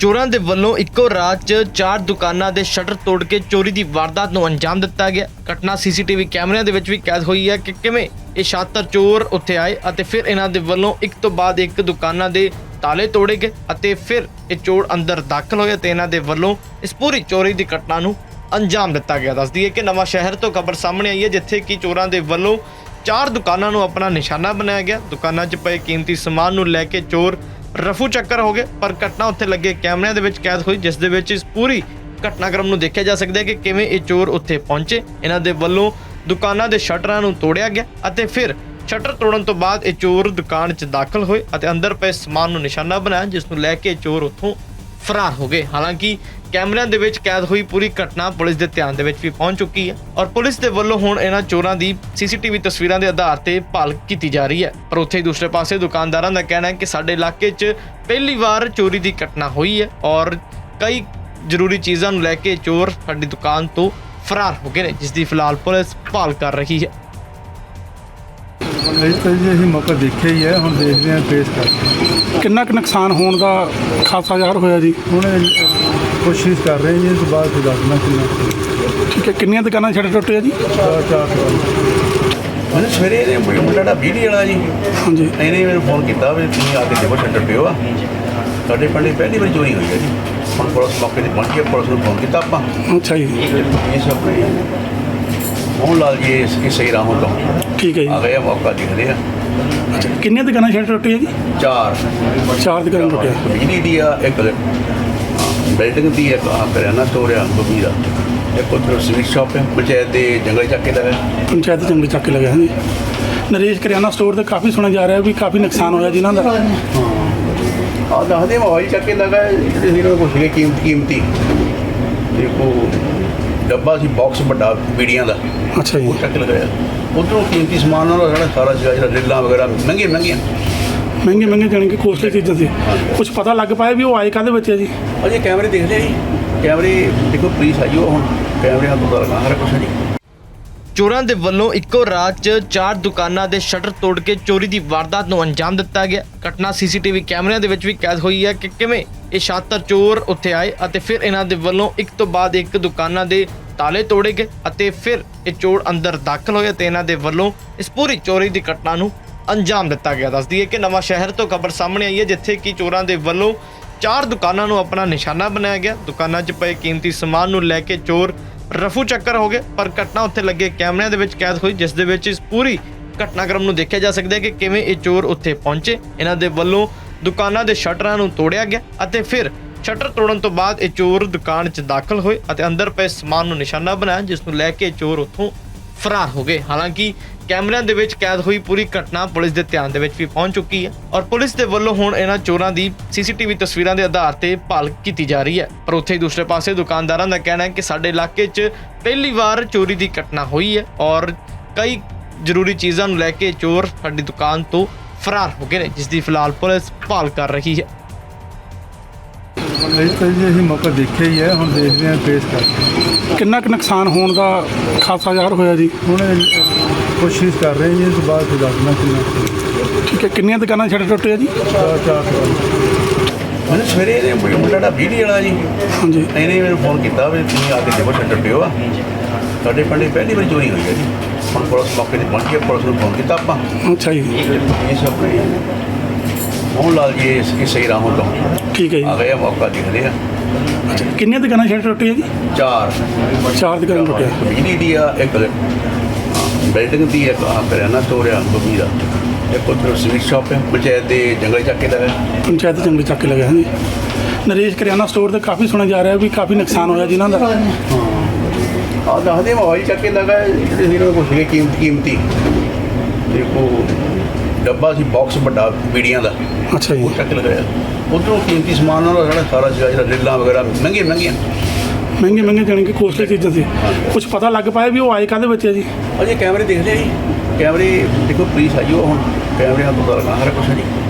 ਚੋਰਾਂ ਦੇ ਵੱਲੋਂ ਇੱਕੋ ਰਾਤ 'ਚ ਚਾਰ ਦੁਕਾਨਾਂ ਦੇ ਸ਼ਟਰ ਤੋੜ ਕੇ ਚੋਰੀ ਦੀ ਵਾਰਦਾਤ ਨੂੰ ਅੰਜਾਮ ਦਿੱਤਾ ਗਿਆ। ਘਟਨਾ ਸੀਸੀਟੀਵੀ ਕੈਮਰਿਆਂ ਦੇ ਵਿੱਚ ਵੀ ਕੈਦ ਹੋਈ ਹੈ ਕਿ ਕਿਵੇਂ ਇਹ ਸ਼ਾਤਰ ਚੋਰ ਉੱਥੇ ਆਏ ਅਤੇ ਫਿਰ ਇਹਨਾਂ ਦੇ ਵੱਲੋਂ ਇੱਕ ਤੋਂ ਬਾਅਦ ਇੱਕ ਦੁਕਾਨਾਂ ਦੇ ਤਾਲੇ ਤੋੜੇ ਗਏ ਅਤੇ ਫਿਰ ਇਹ ਚੋਰ ਅੰਦਰ ਦਾਖਲ ਹੋਏ ਤੇ ਇਹਨਾਂ ਦੇ ਵੱਲੋਂ ਇਸ ਪੂਰੀ ਚੋਰੀ ਦੀ ਘਟਨਾ ਨੂੰ ਅੰਜਾਮ ਦਿੱਤਾ ਗਿਆ। ਦੱਸਦੀ ਹੈ ਕਿ ਨਵਾਂ ਸ਼ਹਿਰ ਤੋਂ ਖਬਰ ਸਾਹਮਣੇ ਆਈ ਹੈ ਜਿੱਥੇ ਕਿ ਚੋਰਾਂ ਦੇ ਵੱਲੋਂ ਚਾਰ ਦੁਕਾਨਾਂ ਨੂੰ ਆਪਣਾ ਨਿਸ਼ਾਨਾ ਬਣਾਇਆ ਗਿਆ। ਦੁਕਾਨਾਂ 'ਚ ਪਏ ਕੀਮਤੀ ਸਮਾਨ ਨੂੰ ਲੈ ਕੇ ਚੋਰ ਰਫੂ ਚੱਕਰ ਹੋ ਗਏ, ਪਰ ਘਟਨਾ ਉੱਥੇ ਲੱਗੇ ਕੈਮਰਿਆਂ ਦੇ ਵਿੱਚ ਕੈਦ ਹੋਈ, ਜਿਸ ਦੇ ਵਿੱਚ ਇਸ ਪੂਰੀ ਘਟਨਾਕ੍ਰਮ ਨੂੰ ਦੇਖਿਆ ਜਾ ਸਕਦਾ ਹੈ ਕਿ ਕਿਵੇਂ ਇਹ ਚੋਰ ਉੱਥੇ ਪਹੁੰਚੇ। ਇਹਨਾਂ ਦੇ ਵੱਲੋਂ ਦੁਕਾਨਾਂ ਦੇ ਸ਼ਟਰਾਂ ਨੂੰ ਤੋੜਿਆ ਗਿਆ ਅਤੇ ਫਿਰ ਸ਼ਟਰ ਤੋੜਨ ਤੋਂ ਬਾਅਦ ਇਹ ਚੋਰ ਦੁਕਾਨ 'ਚ ਦਾਖਲ ਹੋਏ ਅਤੇ ਅੰਦਰ ਪਏ ਸਮਾਨ ਨੂੰ ਨਿਸ਼ਾਨਾ ਬਣਾਇਆ, ਜਿਸ ਨੂੰ ਲੈ ਕੇ ਚੋਰ ਉੱਥੋਂ ਫਰਾਰ ਹੋ ਗਏ। ਹਾਲਾਂਕਿ ਕੈਮਰਿਆਂ ਦੇ ਵਿੱਚ ਕੈਦ ਹੋਈ ਪੂਰੀ ਘਟਨਾ ਪੁਲਿਸ ਦੇ ਧਿਆਨ ਦੇ ਵਿੱਚ ਵੀ ਪਹੁੰਚ ਚੁੱਕੀ ਹੈ ਔਰ ਪੁਲਿਸ ਦੇ ਵੱਲੋਂ ਹੁਣ ਇਹਨਾਂ ਚੋਰਾਂ ਦੀ ਸੀਸੀਟੀਵੀ ਤਸਵੀਰਾਂ ਦੇ ਆਧਾਰ ਤੇ ਭਾਲ ਕੀਤੀ ਜਾ ਰਹੀ ਹੈ। ਪਰ ਉੱਥੇ ਹੀ ਦੂਸਰੇ ਪਾਸੇ ਦੁਕਾਨਦਾਰਾਂ ਦਾ ਕਹਿਣਾ ਹੈ ਕਿ ਸਾਡੇ ਇਲਾਕੇ 'ਚ ਪਹਿਲੀ ਵਾਰ ਚੋਰੀ ਦੀ ਘਟਨਾ ਹੋਈ ਹੈ ਔਰ ਕਈ ਜ਼ਰੂਰੀ ਚੀਜ਼ਾਂ ਨੂੰ ਲੈ ਕੇ ਚੋਰ ਸਾਡੀ ਦੁਕਾਨ ਤੋਂ ਫਰਾਰ ਹੋ ਗਏ ਨੇ ਜਿਸ ਦੀ ਫਿਲਹਾਲ ਪੁਲਿਸ ਭਾਲ ਕਰ ਰਹੀ ਹੈ। ਇਹ ਤਾਂ ਜੀ ਅਸੀਂ ਮੌਕਾ ਦੇਖਿਆ ਹੀ ਹੈ ਹੁਣ ਦੇਖਦੇ ਹਾਂ ਫੇਸ ਕਰਕੇ ਕਿੰਨਾ ਕੁ ਨੁਕਸਾਨ ਹੋਣ ਦਾ ਖਾਸਾ ਜ਼ਾਹਰ ਹੋਇਆ ਜੀ? ਹੁਣ ਇਹ ਕੋਸ਼ਿਸ਼ ਕਰ ਰਹੇ ਹਾਂ ਜੀ ਇਸ ਤੋਂ ਬਾਅਦ ਫਿਰ ਦੱਸਣਾ ਕਿੰਨਾ ਠੀਕ ਹੈ ਕਿੰਨੀਆਂ ਦੁਕਾਨਾਂ ਛੱਡ ਟੁੱਟੇ ਆ ਜੀ? ਚਾਰ ਚਾਰ। ਮੈਨੂੰ ਸਵੇਰੇ ਇਹਨੇ ਮੁੰਡਾ ਦਾ ਵੀਡੀਓ ਵਾਲਾ ਜੀ। ਹਾਂਜੀ। ਇਹਨੇ ਮੈਨੂੰ ਫੋਨ ਕੀਤਾ ਵੀ ਤੁਸੀਂ ਆ ਕੇ ਦੇਖੋ ਸ਼ਟਰ ਪਿਓ ਆ। ਸਾਡੇ ਪਿੰਡ ਦੀ ਪਹਿਲੀ ਵਾਰ ਚੋਰੀ ਹੋਈ ਹੈ ਜੀ। ਹੁਣ ਪੁਲਿਸ ਮੌਕੇ ਤੇ ਪਹੁੰਚ ਕੇ ਪੁਲਿਸ ਨੂੰ ਫੋਨ ਕੀਤਾ ਆਪਾਂ। ਅੱਛਾ ਜੀ। ਇਹ ਸਭ ਨੇ ਮੋਹਨ ਲਾਲ ਜੀ ਇਸ ਇਸ ਸਹੀ ਰਾਹੋਂ ਤੋਂ। ਠੀਕ ਹੈ ਆ ਜੀ ਗਏ ਆ, ਮੌਕਾ ਦੇਖਦੇ ਆ। ਅੱਛਾ ਕਿੰਨੀਆਂ ਦੁਕਾਨਾਂ ਛੱਡ ਟੁੱਟੇ ਆ ਜੀ? ਚਾਰ। ਚਾਰ ਦੁਕਾਨਾਂ ਟੁੱਟੀਆਂ ਬਿਜਲੀ ਦੀ ਆ ਇੱਕ ਬਿਲਡਿੰਗ ਦੀ ਇੱਕ ਆ ਕਰਿਆਨਾ ਸਟੋਰ ਆ ਗੋਭੀ ਦਾ। ਇੱਕ ਉੱਧਰ ਸਵੀਟ ਸ਼ਾਪ ਹੈ ਪੰਚਾਇਤ ਦੇ ਜੰਗਲ ਚੱਕ ਕੇ ਲਗਾ ਪੰਚਾਇਤ ਜੰਗਲ ਚੱਕ ਲਗਿਆ ਹਾਂਜੀ। ਨਰੇਸ਼ ਕਰਿਆਨਾ ਸਟੋਰ ਤੇ ਕਾਫੀ ਸੁਣਿਆ ਜਾ ਰਿਹਾ ਵੀ ਕਾਫੀ ਨੁਕਸਾਨ ਹੋਇਆ ਜਿਨ੍ਹਾਂ ਦਾ। ਆ ਦੱਸਦੇ ਮੋਬਾਈਲ ਚੱਕ ਲਗਾ ਜਿਹੜੇ ਹੀਰੋ ਕੋਲ ਸੀਗੇ ਕੀਮਤ ਕੀਮਤੀ। ਦੇਖੋ ਡੱਬਾ ਸੀ ਬਾਕਸ ਵੱਡਾ ਬੀੜੀਆਂ ਦਾ। ਅੱਛਾ ਜੀ। ਉਹ ਚੱਕ ਲਗਾਇਆ। ਉਧਰੋਂ ਕੀਮਤੀ ਸਮਾਨ ਨਾਲ ਸਾਡਾ ਸਾਰਾ ਜਿਹੜਾ ਰੀਲਾਂ ਵਗੈਰਾ ਮਹਿੰਗੇ ਮਹਿੰਗੀਆਂ ਮਹਿੰਗੇ ਮਹਿੰਗੇ ਜਾਣੀ ਕਿ ਕੋਸਟਲੀ ਚੀਜ਼ਾਂ ਸੀ। ਕੁਝ ਪਤਾ ਲੱਗ ਪਾਇਆ ਵੀ ਉਹ ਆਏ ਕਾਹਦੇ ਵਿੱਚ ਹੈ ਜੀ? ਅਜੇ ਕੈਮਰੇ ਦੇਖਦੇ ਜੀ। ਕੈਮਰੇ ਦੇਖੋ ਪੁਲਿਸ ਆਈ ਉਹ ਹੁਣ। ਕੈਮਰਿਆਂ ਤੋਂ ਪਤਾ ਲੱਗਾ ਹਰ ਕੁਛ ਜੀ। ਚੋਰਾਂ ਦੇ ਵੱਲੋਂ ਇੱਕੋ ਰਾਤ 'ਚ ਚਾਰ ਦੁਕਾਨਾਂ ਦੇ ਸ਼ਟਰ ਤੋੜ ਕੇ ਚੋਰੀ ਦੀ ਵਾਰਦਾਤ ਨੂੰ ਅੰਜਾਮ ਦਿੱਤਾ ਗਿਆ। ਘਟਨਾ ਸੀਸੀਟੀਵੀ ਕੈਮਰਿਆਂ ਦੇ ਵਿੱਚ ਵੀ ਕੈਦ ਹੋਈ ਹੈ ਕਿ ਕਿਵੇਂ ਇਹ ਸ਼ਾਤਰ ਚੋਰ ਉੱਥੇ ਆਏ ਅਤੇ ਫਿਰ ਇਹਨਾਂ ਦੇ ਵੱਲੋਂ ਇੱਕ ਤੋਂ ਬਾਅਦ ਇੱਕ ਦੁਕਾਨਾਂ ਦੇ ਤਾਲੇ ਤੋੜੇ ਗਏ ਅਤੇ ਫਿਰ ਇਹ ਚੋਰ ਅੰਦਰ ਦਾਖਲ ਹੋਏ ਤੇ ਇਹਨਾਂ ਦੇ ਵੱਲੋਂ ਇਸ ਪੂਰੀ ਚੋਰੀ ਦੀ ਘਟਨਾ ਨੂੰ ਅੰਜਾਮ ਦਿੱਤਾ ਗਿਆ। ਦੱਸਦੀ ਹੈ ਕਿ ਨਵਾਂ ਸ਼ਹਿਰ ਤੋਂ ਖਬਰ ਸਾਹਮਣੇ ਆਈ ਹੈ, ਜਿੱਥੇ ਕਿ ਚੋਰਾਂ ਦੇ ਵੱਲੋਂ ਚਾਰ ਦੁਕਾਨਾਂ ਨੂੰ ਆਪਣਾ ਨਿਸ਼ਾਨਾ ਬਣਾਇਆ ਗਿਆ। ਦੁਕਾਨਾਂ 'ਚ ਪਏ ਕੀਮਤੀ ਸਮਾਨ ਨੂੰ ਲੈ ਕੇ ਚੋਰ ਰਫੂ ਚੱਕਰ ਹੋ ਗਏ, ਪਰ ਘਟਨਾ ਉੱਥੇ ਲੱਗੇ ਕੈਮਰਿਆਂ ਦੇ ਵਿੱਚ ਕੈਦ ਹੋਈ, ਜਿਸ ਦੇ ਵਿੱਚ ਇਸ ਪੂਰੀ ਘਟਨਾਕ੍ਰਮ ਨੂੰ ਦੇਖਿਆ ਜਾ ਸਕਦਾ ਹੈ ਕਿ ਕਿਵੇਂ ਇਹ ਚੋਰ ਉੱਥੇ ਪਹੁੰਚੇ। ਇਹਨਾਂ ਦੇ ਵੱਲੋਂ ਦੁਕਾਨਾਂ ਦੇ ਸ਼ਟਰਾਂ ਨੂੰ ਤੋੜਿਆ ਗਿਆ ਅਤੇ ਫਿਰ ਸ਼ਟਰ ਤੋੜਨ ਤੋਂ ਬਾਅਦ ਇਹ ਚੋਰ ਦੁਕਾਨ 'ਚ ਦਾਖਲ ਹੋਏ ਅਤੇ ਅੰਦਰ ਪਏ ਸਮਾਨ ਨੂੰ ਨਿਸ਼ਾਨਾ ਬਣਾਇਆ, ਜਿਸ ਨੂੰ ਲੈ ਕੇ ਚੋਰ ਉੱਥੋਂ ਫਰਾਰ ਹੋ ਗਏ। ਹਾਲਾਂਕਿ ਕੈਮਰਿਆਂ ਦੇ ਵਿੱਚ ਕੈਦ ਹੋਈ ਪੂਰੀ ਘਟਨਾ ਪੁਲਿਸ ਦੇ ਧਿਆਨ ਦੇ ਵਿੱਚ ਵੀ ਪਹੁੰਚ ਚੁੱਕੀ ਹੈ ਔਰ ਪੁਲਿਸ ਦੇ ਵੱਲੋਂ ਹੁਣ ਇਹਨਾਂ ਚੋਰਾਂ ਦੀ ਸੀਸੀਟੀਵੀ ਤਸਵੀਰਾਂ ਦੇ ਆਧਾਰ ਤੇ ਭਾਲ ਕੀਤੀ ਜਾ ਰਹੀ ਹੈ। ਪਰ ਉੱਥੇ ਹੀ ਦੂਸਰੇ ਪਾਸੇ ਦੁਕਾਨਦਾਰਾਂ ਦਾ ਕਹਿਣਾ ਹੈ ਕਿ ਸਾਡੇ ਇਲਾਕੇ 'ਚ ਪਹਿਲੀ ਵਾਰ ਚੋਰੀ ਦੀ ਘਟਨਾ ਹੋਈ ਹੈ ਔਰ ਕਈ ਜ਼ਰੂਰੀ ਚੀਜ਼ਾਂ ਨੂੰ ਲੈ ਕੇ ਚੋਰ ਸਾਡੀ ਦੁਕਾਨ ਤੋਂ ਫਰਾਰ ਹੋ ਗਏ ਨੇ, ਜਿਸ ਦੀ ਫਿਲਹਾਲ ਪੁਲਿਸ ਭਾਲ ਕਰ ਰਹੀ ਹੈ। ਇਹ ਤਾਂ ਜੀ ਅਸੀਂ ਮੌਕਾ ਦੇਖਿਆ ਹੀ ਹੈ ਹੁਣ ਦੇਖਦੇ ਹਾਂ ਫੇਸ ਕਰਕੇ ਕਿੰਨਾ ਕੁ ਨੁਕਸਾਨ ਹੋਣ ਦਾ ਖਾਸਾ ਜ਼ਾਹਰ ਹੋਇਆ ਜੀ? ਹੁਣ ਇਹ ਕੋਸ਼ਿਸ਼ ਕਰ ਰਹੇ ਹਾਂ ਜੀ ਇਸ ਤੋਂ ਬਾਅਦ ਫਿਰ ਦੱਸਣਾ ਕਿੰਨਾ ਠੀਕ ਹੈ ਕਿੰਨੀਆਂ ਦੁਕਾਨਾਂ ਛੱਡ ਟੁੱਟੇ ਆ ਜੀ? ਚਾਰ ਚਾਰ। ਮੈਨੂੰ ਸਵੇਰੇ ਇਹਨੇ ਮੁੰਡਾ ਦਾ ਵੀਡੀਓ ਵਾਲਾ ਜੀ। ਹਾਂਜੀ। ਇਹਨੇ ਮੈਨੂੰ ਫੋਨ ਕੀਤਾ ਵੀ ਤੁਸੀਂ ਆ ਕੇ ਦੇਖੋ ਸ਼ਟਰ ਪਿਓ ਆ। ਸਾਡੇ ਪਿੰਡ ਦੀ ਪਹਿਲੀ ਵਾਰ ਚੋਰੀ ਹੋਈ ਹੈ ਜੀ। ਹੁਣ ਪੁਲਿਸ ਮੌਕੇ ਤੇ ਪਹੁੰਚ ਕੇ ਪੁਲਿਸ ਨੂੰ ਫੋਨ ਕੀਤਾ ਆਪਾਂ। ਅੱਛਾ ਜੀ। ਇਹ ਸਭ ਨੇ ਲਾਲ ਜੀ ਇਸ ਇਸ ਸਹੀ ਰਾਹੋਂ ਤੋਂ। ਠੀਕ ਹੈ ਆ ਜੀ ਗਏ ਆ, ਮੌਕਾ ਦੇਖਦੇ ਆ ਅੱਛਾ ਕਿੰਨੀਆਂ ਦੁਕਾਨਾਂ ਛੱਡ ਟੁੱਟੇ ਆ ਜੀ? ਚਾਰ। ਚਾਰ ਦੁਕਾਨਾਂ ਟੁੱਟੀਆਂ। ਬਿਜਲੀ ਦੀ ਆ ਇੱਕ ਬਿਲਡਿੰਗ ਦੀ ਇੱਕ ਆ ਕਰਿਆਨਾ ਸਟੋਰ ਆ ਗੋਭੀ ਦਾ। ਇੱਕ ਉੱਧਰ ਸਵੀਟ ਸ਼ਾਪ ਹੈ ਪੰਚਾਇਤ ਦੇ ਜੰਗਲ ਚੱਕ ਕੇ ਲਗਾ। ਪੰਚਾਇਤ ਜੰਗਲ ਚੱਕ ਕੇ ਲਗਿਆ ਹਾਂਜੀ। ਨਰੇਸ਼ ਕਰਿਆਨਾ ਸਟੋਰ ਤੇ ਕਾਫੀ ਸੁਣਿਆ ਜਾ ਰਿਹਾ ਵੀ ਕਾਫੀ ਨੁਕਸਾਨ ਹੋਇਆ ਜਿਨ੍ਹਾਂ ਦਾ। ਆ ਦੱਸਦੇ ਮੋਬਾਈਲ ਚੱਕ ਲਗਾ ਜਿਹੜੇ ਹੀਰੋ ਸੀਗੇ ਕੀਮਤ ਕੀਮਤੀ। ਦੇਖੋ ਡੱਬਾ ਸੀ ਬਾਕਸ ਵੱਡਾ ਬੀੜੀਆਂ ਦਾ। ਅੱਛਾ ਜੀ। ਉਹ ਚੱਕ ਲਗਾਇਆ ਉਧਰੋਂ ਕੀਮਤੀ ਸਮਾਨ ਨਾਲ ਸਾਡਾ ਸਾਰਾ ਸੀਗਾ ਜਿਹੜਾ ਰੀਲਾਂ ਵਗੈਰਾ ਮਹਿੰਗੇ ਮਹਿੰਗੀਆਂ। ਮਹਿੰਗੇ ਮਹਿੰਗੇ ਜਾਣੀ ਕਿ ਕੋਸਟਲੀ ਚੀਜ਼ਾਂ ਸੀ। ਕੁਝ ਪਤਾ ਲੱਗ ਪਾਇਆ ਵੀ ਉਹ ਆਏ ਕਾਹਦੇ ਵਿੱਚ ਹੈ ਜੀ? ਅਜੇ ਕੈਮਰੇ ਦੇਖਦੇ ਜੀ। ਕੈਮਰੇ ਦੇਖੋ ਪੁਲਿਸ ਆਈ ਉਹ ਹੁਣ। ਕੈਮਰਿਆਂ ਤੋਂ ਪਤਾ ਲੱਗਾ ਹਰ ਕੁਛ ਜੀ।